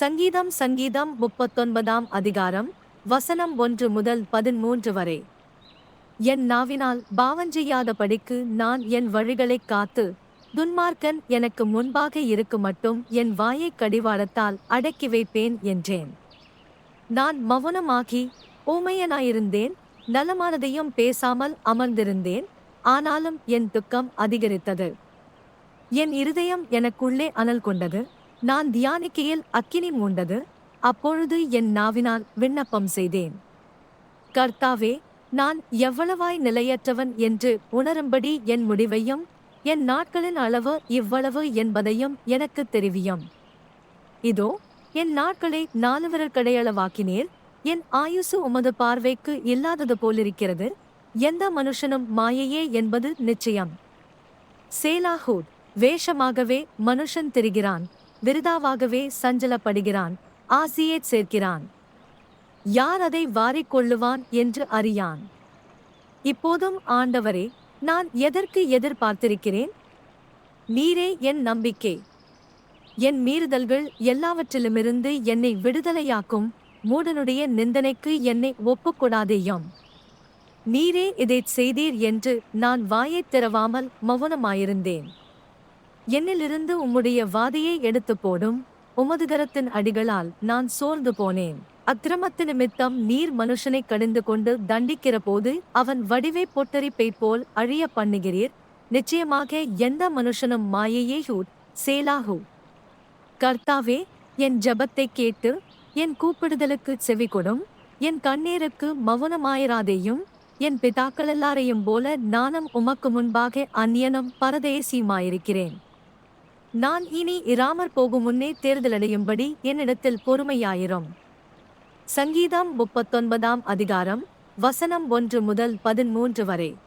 சங்கீதம் சங்கீதம் முப்பத்தொன்பதாம் அதிகாரம் வசனம் ஒன்று முதல் பதிமூன்று வரை. என் நாவினால் பாவஞ்செய்யாதபடிக்கு நான் என் வழிகளைக் காத்து துன்மார்க்கன் எனக்கு முன்பாக இருக்கு மட்டும் என் வாயைக் கடிவாளத்தால் அடக்கி வைப்பேன் என்றேன். நான் மௌனமாகி ஊமையனாயிருந்தேன் நலமானதையும் பேசாமல் அமர்ந்திருந்தேன் ஆனாலும் என் துக்கம் அதிகரித்தது. என் இருதயம் எனக்குள்ளே அனல் கொண்டது நான் தியானிக்கையில் அக்கினி மூண்டது அப்பொழுது என் நாவினால் விண்ணப்பம் செய்தேன். கர்த்தாவே நான் எவ்வளவாய் நிலையற்றவன் என்று உணரும்படி என் முடிவையும் என் நாட்களின் அளவு இவ்வளவு என்பதையும் எனக்கு தெரிவியும். இதோ என் நாட்களை நாலுவரர் கடையளவாக்கினீர் என் ஆயுசு உமது பார்வைக்கு இல்லாதது போலிருக்கிறது எந்த மனுஷனும் மாயையே என்பது நிச்சயம். சேலாஹூட் வேஷமாகவே மனுஷன் திரிகிறான். விருதாவாகவே சஞ்சலப்படுகிறான் ஆசியைச் சேர்க்கிறான். யார் அதை வாரிக்கொள்ளுவான் என்று அறியான். இப்போதும் ஆண்டவரே நான் எதற்கு எதிர்பார்த்திருக்கிறேன்? நீரே என் நம்பிக்கை. என் மீறுதல்கள் எல்லாவற்றிலுமிருந்து என்னை விடுதலையாக்கும் மூடனுடைய நிந்தனைக்கு என்னை ஒப்புக்கொடாதேயும். நீரே இதைச் செய்தீர் என்று நான் வாயைத் திறவாமல் மௌனமாயிருந்தேன். என்னிலிருந்து உம்முடைய வாதையை எடுத்து போடும் உமது கரத்தின் அடிகளால் நான் சோர்ந்து போனேன். அக்கிரமத்து நிமித்தம் நீர் மனுஷனை கடிந்து கொண்டு தண்டிக்கிற போது அவன் வடிவை பொட்டரிப்பை போல் அழிய பண்ணுகிறீர். நிச்சயமாக எந்த மனுஷனும் மாயையே ஹூட் சேலாஹூ. கர்த்தாவே என் ஜபத்தை கேட்டு என் கூப்பிடுதலுக்கு செவி கொடும் என் கண்ணீருக்கு மௌனமாயிராதேயும் என் பிதாக்கள் எல்லாரையும் போல நானும் உமக்கு முன்பாக அந்நியனும் பரதேசியுமாயிருக்கிறேன். நான் இனி இராமற் போகும் முன்னே தேர்தலடையும்படி என்னிடத்தில் பொறுமையாயிரும். சங்கீதம் முப்பத்தொன்பதாம் அதிகாரம் வசனம் ஒன்று முதல் பதிமூன்று வரை.